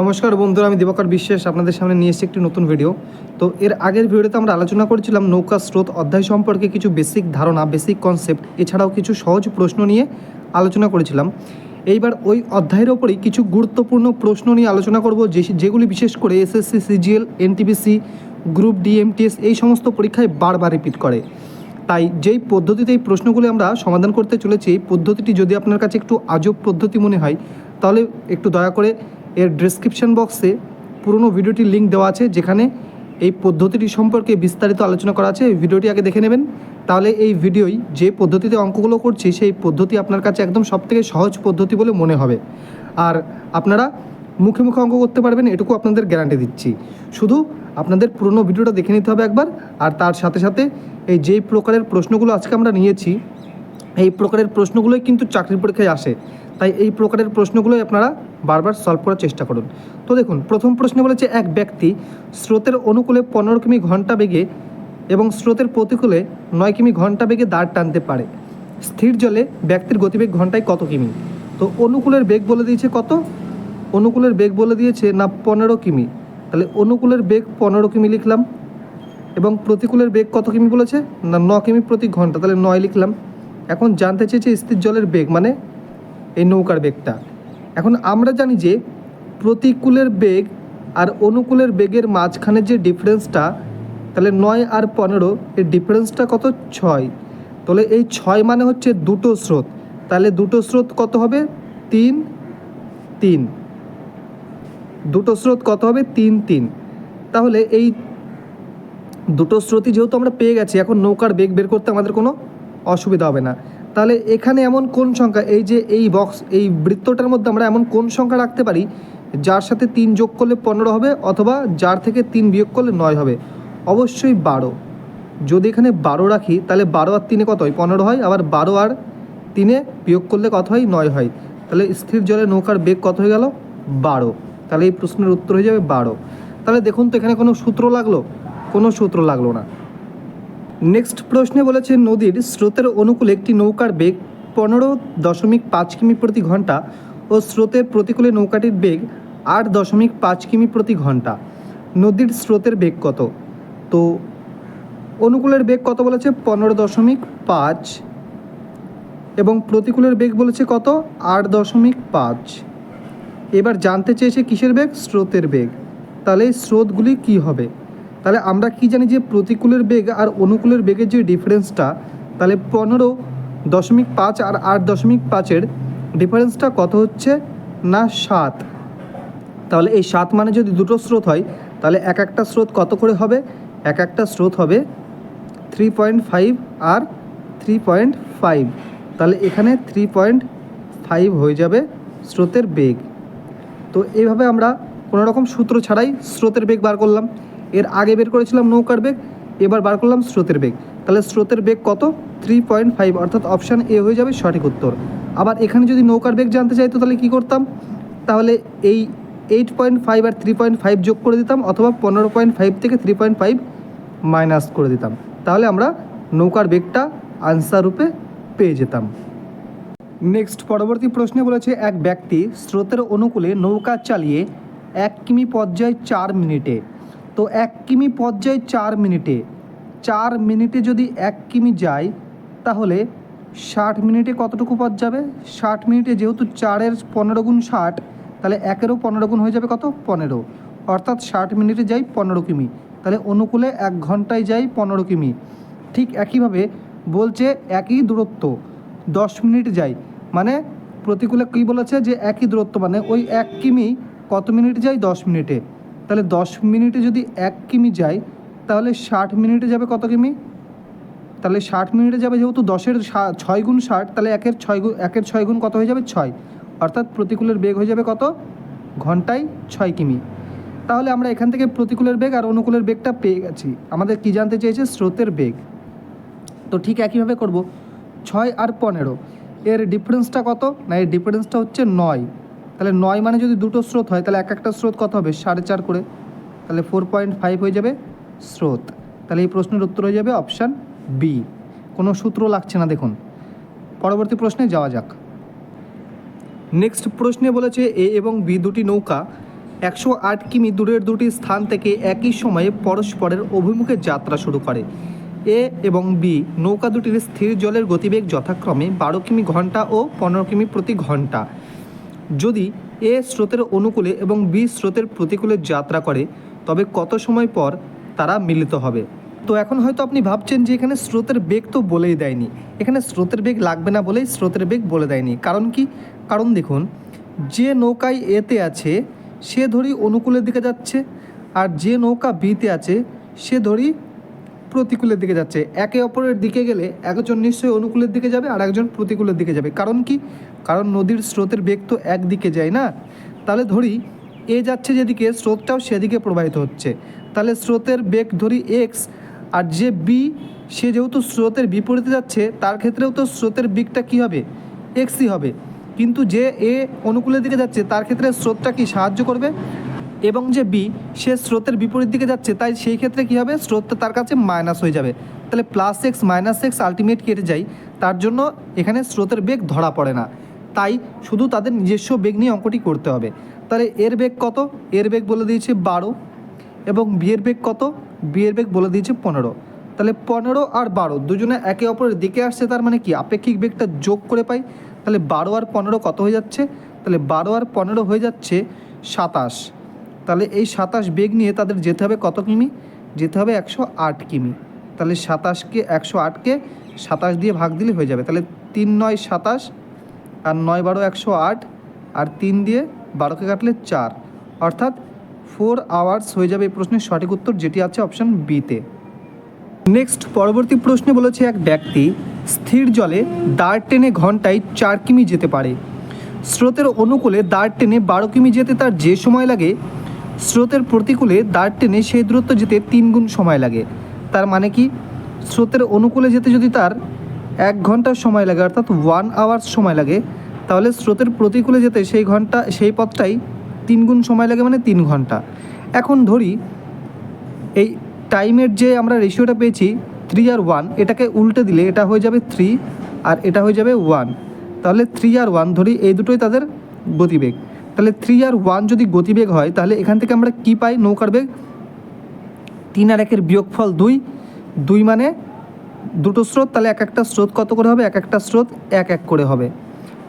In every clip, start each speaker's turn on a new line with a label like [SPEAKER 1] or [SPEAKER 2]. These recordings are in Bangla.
[SPEAKER 1] নমস্কার বন্ধুরা, আমি দিবাকর বিশ্বাস আপনাদের সামনে নিয়ে এসেছি একটি নতুন ভিডিও তো এর আগের ভিডিওতে আমরা আলোচনা করেছিলাম নৌকা স্রোত অধ্যায় সম্পর্কে কিছু বেসিক ধারণা বেসিক কনসেপ্ট এছাড়াও কিছু সহজ প্রশ্ন নিয়ে আলোচনা করেছিলাম। এইবার ওই অধ্যায়ের ওপরেই কিছু গুরুত্বপূর্ণ প্রশ্ন নিয়ে আলোচনা করব, যে যেগুলি বিশেষ করে SSC CGL NTPC group DMTS এই সমস্ত পরীক্ষায় বারবার রিপিট করে। তাই যেই পদ্ধতিতে এই প্রশ্নগুলি আমরা সমাধান করতে চলেছি, এই পদ্ধতিটি যদি আপনার কাছে একটু আজব পদ্ধতি মনে হয়, তাহলে একটু দয়া করে এর ডেসক্রিপশন বক্সে পুরনো ভিডিওটির লিঙ্ক দেওয়া আছে, যেখানে এই পদ্ধতিটি সম্পর্কে বিস্তারিত আলোচনা করা আছে। ভিডিওটি আগে দেখে নেবেন। তাহলে এই ভিডিওই যে পদ্ধতিতে অঙ্কগুলো করছি, সেই পদ্ধতি আপনার কাছে একদম সবথেকে সহজ পদ্ধতি বলে মনে হবে। আর আপনারা মুখে মুখে অঙ্ক করতে পারবেন, এটুকু আপনাদের গ্যারান্টি দিচ্ছি। শুধু আপনাদের পুরনো ভিডিওটা দেখে নিতে হবে একবার, আর তার সাথে সাথে এই যেই প্রকারের প্রশ্নগুলো আজকে আমরা নিয়েছি, এই প্রকারের প্রশ্নগুলোই কিন্তু চাকরির পরীক্ষায় আসে। তাই এই প্রকারের প্রশ্নগুলোই আপনারা বারবার সলভ করার চেষ্টা করুন। তো দেখুন, প্রথম প্রশ্ন বলেছে, এক ব্যক্তি স্রোতের অনুকূলে পনেরো কিমি ঘণ্টা বেগে এবং স্রোতের প্রতিকূলে নয় কিমি ঘণ্টা বেগে দাঁড় টানতে পারে। স্থির জলে ব্যক্তির গতিবেগ ঘন্টায় কত কিমি? তো অনুকূলের বেগ বলে দিয়েছে কত? অনুকূলের বেগ বলে দিয়েছে না পনেরো কিমি। তাহলে অনুকূলের বেগ পনেরো কিমি লিখলাম এবং প্রতিকূলের বেগ কত কিমি বলেছে? না ন কিমি প্রতি ঘণ্টা, তাহলে নয় লিখলাম। এখন জানতে চেয়েছে স্থির জলের বেগ মানে এই নৌকার বেগটা। এখন আমরা জানি যে প্রতিকূলের বেগ আর অনুকূলের বেগের মাঝখানে যে ডিফারেন্সটা, তাহলে নয় আর পনেরো, এর ডিফারেন্সটা কত? ছয়। তাহলে এই ছয় মানে হচ্ছে দুটো স্রোত। তাহলে দুটো স্রোত কত হবে? তিন তিন। দুটো স্রোত কত হবে? তিন তিন। তাহলে এই দুটো স্রোতই যেহেতু আমরা পেয়ে গেছি, এখন নৌকার বেগ বের করতে আমাদের কোনো অসুবিধা হবে না। তাহলে এখানে এমন কোন সংখ্যা? এই যে এই বক্স এই বৃত্তটার মধ্যে আমরা এমন কোন সংখ্যা রাখতে পারি যার সাথে তিন যোগ করলে পনেরো হবে অথবা যার থেকে তিন বিয়োগ করলে নয় হবে? অবশ্যই বারো। যদি এখানে বারো রাখি, তাহলে বারো আর তিনে কত হয়? পনেরো হয়, আবার বারো আর তিনে বিয়োগ করলে কত হয়? নয় হয়। তাহলে স্থির জলে নৌকার বেগ কত হয়ে গেল? বারো। তাহলে এই প্রশ্নের উত্তর হয়ে যাবে বারো। তাহলে দেখুন তো এখানে কোনো সূত্র লাগল? কোনো সূত্র লাগল না। নেক্সট প্রশ্নে বলেছে, নদীর স্রোতের অনুকূলে একটি নৌকার বেগ পনেরো দশমিক পাঁচ কিমি প্রতি ঘণ্টা ও স্রোতের প্রতিকূলে নৌকাটির বেগ আট দশমিক পাঁচ কিমি প্রতি ঘণ্টা। নদীর স্রোতের বেগ কত? তো অনুকূলের বেগ কত বলেছে? পনেরো দশমিক পাঁচ এবং প্রতিকূলের বেগ বলেছে কত? আট দশমিক পাঁচ। এবার জানতে চেয়েছে কিসের বেগ? স্রোতের বেগ। তাহলে স্রোতগুলি কি হবে? তাহলে আমরা কি জানি যে প্রতিকূলের বেগ আর অনুকূলের বেগের যে ডিফারেন্সটা, তাহলে পনেরো দশমিক পাঁচ আর আট দশমিক পাঁচের ডিফারেন্সটা কত হচ্ছে? না, সাত। তাহলে এই সাত মানে যদি দুটো স্রোত হয়, তাহলে এক একটা স্রোত কত করে হবে? এক একটা স্রোত হবে থ্রি পয়েন্ট ফাইভ আর থ্রি পয়েন্ট ফাইভ। তাহলে এখানে থ্রি পয়েন্ট ফাইভ হয়ে যাবে স্রোতের বেগ। তো এইভাবে আমরা কোনো রকম সূত্র ছাড়াই স্রোতের বেগ বার করলাম। এর আগে বের করেছিলাম নৌকার বেগ, এবার বার করলাম স্রোতের বেগ। তাহলে স্রোতের বেগ কত? থ্রি পয়েন্ট ফাইভ অর্থাৎ অপশান এ হয়ে যাবে সঠিক উত্তর। আবার এখানে যদি নৌকার বেগ জানতে চাইতো তাহলে কি করতাম? তাহলে এই এইট পয়েন্ট ফাইভ আর থ্রি পয়েন্ট ফাইভ যোগ করে দিতাম, অথবা পনেরো পয়েন্ট ফাইভ থেকে থ্রি পয়েন্ট ফাইভ মাইনাস করে দিতাম। তাহলে আমরা নৌকার বেগটা আনসার রূপে পেয়ে যেতাম। নেক্সট পরবর্তী প্রশ্নে বলেছে, এক ব্যক্তি স্রোতের অনুকূলে নৌকা চালিয়ে এক কিমি পথ যায় চার মিনিটে তো এক কিমি পথ যায় চার মিনিটে। চার মিনিটে যদি এক কিমি যায়, তাহলে ষাট মিনিটে কতটুকু পথ যাবে? ষাট মিনিটে যেহেতু চারের পনেরো গুণ ষাট, তাহলে একেরও পনেরো গুণ হয়ে যাবে কত? পনেরো। অর্থাৎ ষাট মিনিটে যাই পনেরো কিমি। তাহলে অনুকূলে এক ঘন্টায় যাই পনেরো কিমি। ঠিক একইভাবে বলছে একই দূরত্ব। দশ মিনিট যাই মানে প্রতিকূলে কী বলেছে? যে একই দূরত্ব মানে ওই এক কিমি কত মিনিট যাই দশ মিনিটে। তাহলে দশ মিনিটে যদি এক কিমি যাই তাহলে ষাট মিনিটে যাবে কত কিমি? তাহলে ষাট মিনিটে যাবে যেহেতু দশের ছয় গুণ ষাট, তাহলে একের ছয় গুণ একের ছয় গুণ কত হয়ে যাবে? ছয়। অর্থাৎ প্রতিকূলের বেগ হয়ে যাবে কত? ঘন্টায় ছয় কিমি। তাহলে আমরা এখান থেকে প্রতিকূলের বেগ আর অনুকূলের বেগটা পেয়ে গেছি। আমাদের কি জানতে চেয়েছে? স্রোতের বেগ। তো ঠিক একইভাবে করব। ছয় আর পনেরো। এর ডিফারেন্সটা কত? না, এর ডিফারেন্সটা হচ্ছে নয়। তাহলে নয় মানে যদি দুটো স্রোত হয়, তাহলে এক একটা স্রোত কত হবে? সাড়ে চার করে। তাহলে ফোর পয়েন্ট ফাইভ হয়ে যাবে স্রোত। তাহলে এই প্রশ্নের উত্তর হয়ে যাবে অপশান বি কোনো সূত্র লাগছে না, দেখুন। পরবর্তী প্রশ্নে যাওয়া যাক। নেক্সট প্রশ্নে বলেছে এ এবং বি দুটি নৌকা একশো আট কিমি দূরের দুটি স্থান থেকে একই সময়ে পরস্পরের অভিমুখে যাত্রা শুরু করে। এ এবং বি নৌকা দুটির স্থির জলের গতিবেগ যথাক্রমে বারো কিমি ঘণ্টা ও পনেরো কিমি প্রতি ঘণ্টা। যদি এ স্রোতের অনুকূলে এবং বি স্রোতের প্রতিকূলে যাত্রা করে, তবে কত সময় পর তারা মিলিত হবে? তো এখন হয়তো আপনি ভাবছেন যে এখানে স্রোতের বেগ তো বলেই দেয়নি। এখানে স্রোতের বেগ লাগবে না বলেই স্রোতের বেগ বলে দেয়নি। কারণ কি? কারণ দেখুন, যে নৌকায় এতে আছে, সে ধরি অনুকূলের দিকে যাচ্ছে, আর যে নৌকা বিতে আছে, সে ধরি প্রতিকূলের দিকে যাচ্ছে। একে অপরের দিকে গেলে একজন নিশ্চয়ই অনুকূলের দিকে যাবে আর একজন প্রতিকূলের দিকে যাবে। কারণ কি? কারণ নদীর স্রোতের বেগ তো একদিকে যায় না। তাহলে ধরি, এ যাচ্ছে যেদিকে, স্রোতটাও সেদিকে প্রবাহিত হচ্ছে। তাহলে স্রোতের বেগ ধরি এক্স, আর যে বি, সে যেহেতু স্রোতের বিপরীতে যাচ্ছে, তার ক্ষেত্রেও তো স্রোতের বেগটা কী হবে? এক্সই হবে। কিন্তু যে এ অনুকূলের দিকে যাচ্ছে, তার ক্ষেত্রে স্রোতটা কি সাহায্য করবে? এবং যে বি, সে স্রোতের বিপরীত দিকে যাচ্ছে, তাই সেই ক্ষেত্রে কী হবে? স্রোতটা তার কাছে মাইনাস হয়ে যাবে। তাহলে plus X, minus X ultimate কেটে যায়। তার জন্য এখানে স্রোতের বেগ ধরা পড়ে না। তাই শুধু তাদের নিজস্ব বেগ নিয়ে অঙ্কটি করতে হবে। তাহলে এর বেগ কত? এর বেগ বলে দিয়েছে বারো এবং বিয়ের বেগ কত? বিয়ের বেগ বলে দিয়েছে পনেরো। তাহলে পনেরো আর বারো দুজনে একে অপরের দিকে আসছে, তার মানে কি? আপেক্ষিক বেগটা যোগ করে পাই। তাহলে বারো আর পনেরো কত হয়ে যাচ্ছে? তাহলে বারো আর পনেরো হয়ে যাচ্ছে সাতাশ। তাহলে এই সাতাশ বেগ নিয়ে তাদের যেতে হবে কত কিমি? যেতে হবে একশো আট কিমি। তাহলে সাতাশকে একশো আটকে সাতাশ দিয়ে ভাগ দিলে হয়ে যাবে। তাহলে তিন নয় সাতাশ আর নয় বারো একশো আট আর তিন দিয়ে বারোকে কাটলে চার। অর্থাৎ ফোর আওয়ার্স হয়ে যাবে এই প্রশ্নের সঠিক উত্তর, যেটি আছে অপশন বিতে নেক্সট পরবর্তী প্রশ্নে বলেছে এক ব্যক্তি স্থির জলে দাঁড় টেনে ঘন্টায় চার কিমি যেতে পারে। স্রোতের অনুকূলে দাঁড় টেনে বারো কিমি যেতে তার যে সময় লাগে, স্রোতের প্রতিকূলে দাঁড় টেনে সেই দূরত্ব যেতে তিন গুণ সময় লাগে। তার মানে কি? স্রোতের অনুকূলে যেতে যদি তার এক ঘণ্টা সময় লাগে, অর্থাৎ ওয়ান আওয়ার্স সময় লাগে। তাহলে স্রোতের প্রতিকূলে যেতে সেই ঘণ্টা, সেই পথটাই তিন গুণ সময় লাগে মানে তিন ঘণ্টা। এখন ধরি, এই টাইমের যে আমরা রেশিওটা পেয়েছি থ্রি আর ওয়ান এটাকে উল্টে দিলে এটা হয়ে যাবে থ্রি আর এটা হয়ে যাবে ওয়ান তাহলে থ্রি আর ওয়ান ধরি এই দুটোই তাদের গতিবেগ। তাহলে থ্রি আর ওয়ান যদি গতিবেগ হয়, তাহলে এখান থেকে আমরা কি পাই? নৌকার বেগ। তিন আর একের বিয়োগফল দুই। দুই মানে দুটো স্রোত, তাহলে এক একটা স্রোত কত করে হবে? এক একটা স্রোত এক এক করে হবে।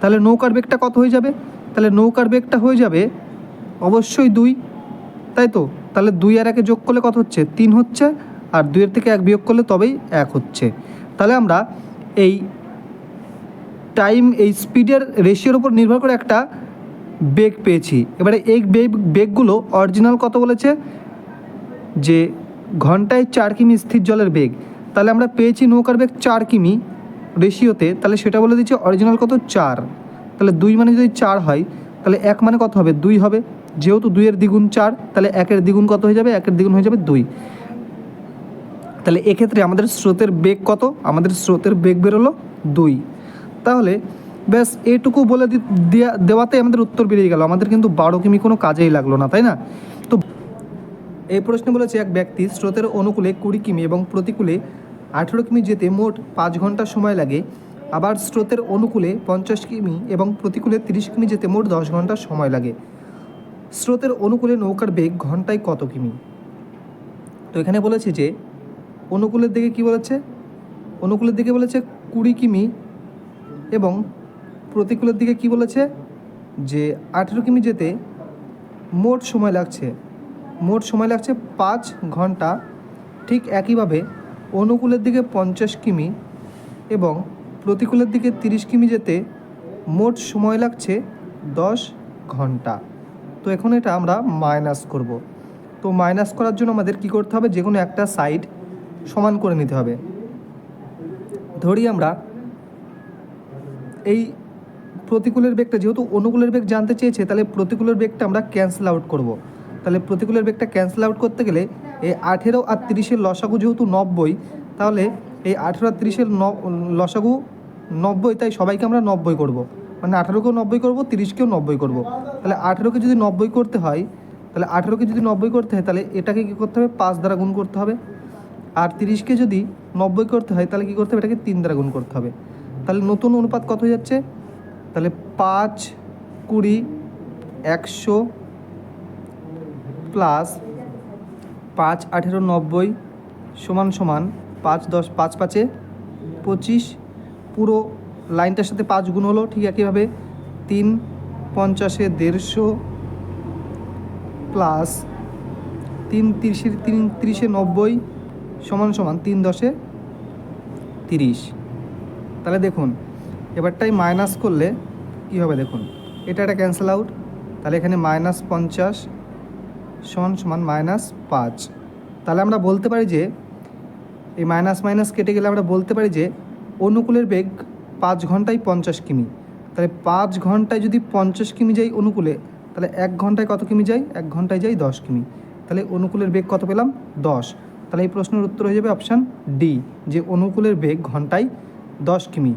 [SPEAKER 1] তাহলে নৌকার বেগটা কত হয়ে যাবে? তাহলে নৌকার বেগটা হয়ে যাবে অবশ্যই দুই, তাই তো? তাহলে দুই আর একে যোগ করলে কত হচ্ছে? তিন হচ্ছে, আর দুইয়ের থেকে এক বিয়োগ করলে তবেই এক হচ্ছে। তাহলে আমরা এই টাইম এই স্পিডের রেশিওর উপর নির্ভর করে একটা বেগ পেয়েছি। এবারে এই বেগ, বেগগুলো অরিজিনাল কত বলেছে? যে ঘন্টায় চার কিমি স্থির জলের বেগ। তাহলে আমরা পেয়েছি নৌকার বেগ চার কিমি রেশিওতে, তাহলে সেটা বলে দিচ্ছে অরিজিনাল কত? চার। তাহলে দুই মানে যদি চার হয়, তাহলে এক মানে কত হবে? দুই হবে। যেহেতু দুইয়ের দ্বিগুণ চার, তাহলে একের দ্বিগুণ কত হয়ে যাবে? একের দ্বিগুণ হয়ে যাবে দুই। তাহলে এক্ষেত্রে আমাদের স্রোতের বেগ কত? আমাদের স্রোতের বেগ বেরোলো দুই। তাহলে ব্যাস এটুকু বলে দেওয়াতে আমাদের উত্তর বেরিয়ে গেল। আমাদের কিন্তু বারো কিমি কোনো কাজেই লাগল না, তাই না? তো এই প্রশ্নে বলেছে এক ব্যক্তি স্রোতের অনুকূলে কুড়ি কিমি এবং প্রতিকূলে আঠেরো কিমি যেতে মোট পাঁচ ঘণ্টা সময় লাগে। আবার স্রোতের অনুকূলে পঞ্চাশ কিমি এবং প্রতিকূলে তিরিশ কিমি যেতে মোট দশ ঘণ্টা সময় লাগে। স্রোতের অনুকূলে নৌকার বেগ ঘন্টায় কত কিমি? তো এখানে বলেছে যে, অনুকূলের দিকে কি বলেছে? অনুকূলের দিকে বলেছে কুড়ি কিমি এবং প্রতিকূলের দিকে কি বলেছে? যে আঠেরো কিমি যেতে মোট সময় লাগছে। মোট সময় লাগছে পাঁচ ঘণ্টা। ঠিক একইভাবে অনুকূলের দিকে পঞ্চাশ কিমি এবং প্রতিকূলের দিকে তিরিশ কিমি যেতে মোট সময় লাগছে দশ ঘণ্টা। তো এখন এটা আমরা মাইনাস করব। তো মাইনাস করার জন্য আমাদের কি করতে হবে? যে কোনো একটা সাইড সমান করে নিতে হবে। ধরি আমরা এই প্রতিকূলের বেগটা যেহেতু অনুকূলের বেগ জানতে চেয়েছে, তাহলে প্রতিকূলের বেগটা আমরা ক্যান্সেল আউট করব। তাহলে প্রতিকূলের বেগটা ক্যান্সেল আউট করতে গেলে এই আঠেরো আর তিরিশের লসাগু যেহেতু নব্বই, তাহলে এই আঠেরো আর তিরিশের লসাগু নব্বই, তাই সবাইকে আমরা নব্বই করব। মানে আঠেরোকেও নব্বই করব, তিরিশকেও নব্বই করব। তাহলে আঠেরোকে যদি নব্বই করতে হয়, তাহলে আঠেরোকে যদি নব্বই করতে হয়, তাহলে এটাকে কী করতে হবে? পাঁচ দ্বারা গুণ করতে হবে। আর তিরিশকে যদি নব্বই করতে হয়, তাহলে কী করতে হবে? এটাকে তিন দ্বারা গুণ করতে হবে। তাহলে নতুন অনুপাত কত হয়ে যাচ্ছে? তাহলে পাঁচ কুড়ি একশো প্লাস পাঁচ, আঠেরো, নব্বই সমান সমান পাঁচ, দশ, পাঁচ পাঁচে পঁচিশ। পুরো লাইনটার সাথে পাঁচ গুণ হলো ঠিক একইভাবে তিন, পঞ্চাশে দেড়শো প্লাস তিন তিরিশের, তিন তিরিশে নব্বই সমান সমান তিন দশে তিরিশ। তাহলে দেখুন, এবারটাই মাইনাস করলে কী হবে দেখুন? এটা একটা ক্যান্সেল আউট তাহলে এখানে মাইনাস পঞ্চাশ সমান সমান মাইনাস পাঁচ। তাহলে আমরা বলতে পারি যে, এই মাইনাস মাইনাস কেটে গেলে আমরা বলতে পারি যে, অনুকূলের বেগ পাঁচ ঘন্টায় পঞ্চাশ কিমি। তাহলে পাঁচ ঘন্টায় যদি পঞ্চাশ কিমি যাই অনুকূলে, তাহলে এক ঘন্টায় কত কিমি যাই? এক ঘন্টায় যাই দশ কিমি। তাহলে অনুকূলের বেগ কত পেলাম? দশ। তাহলে এই প্রশ্নের উত্তর হয়ে যাবে অপশান ডি যে অনুকূলের বেগ ঘন্টায় দশ কিমি।